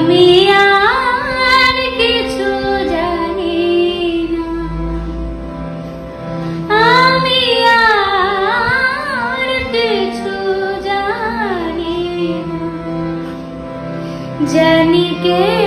আমি আর কিছু জানি না। আমি আর কিছু জানি না। জানি কে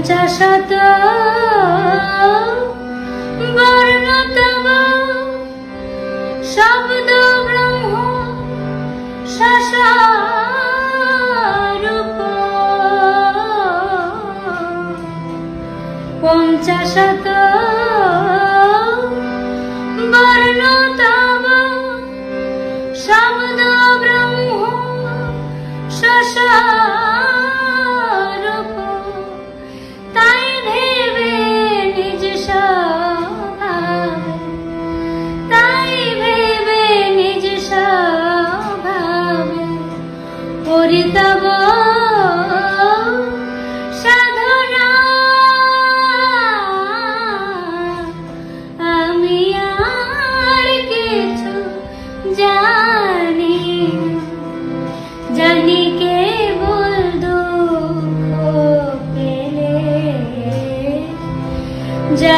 পঞ্চাশত বর্ণতম শব্দ ব্রহ্ম শশারূপ। পঞ্চাশত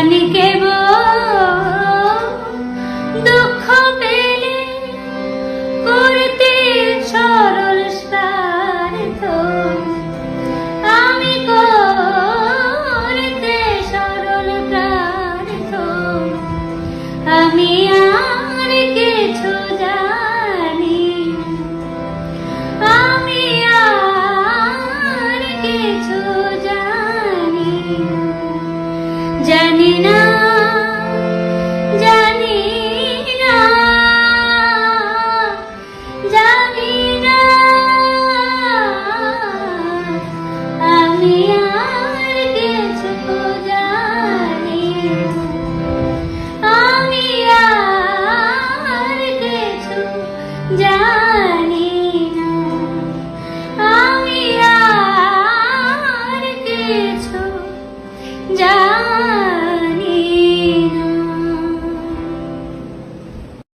తనికే জানি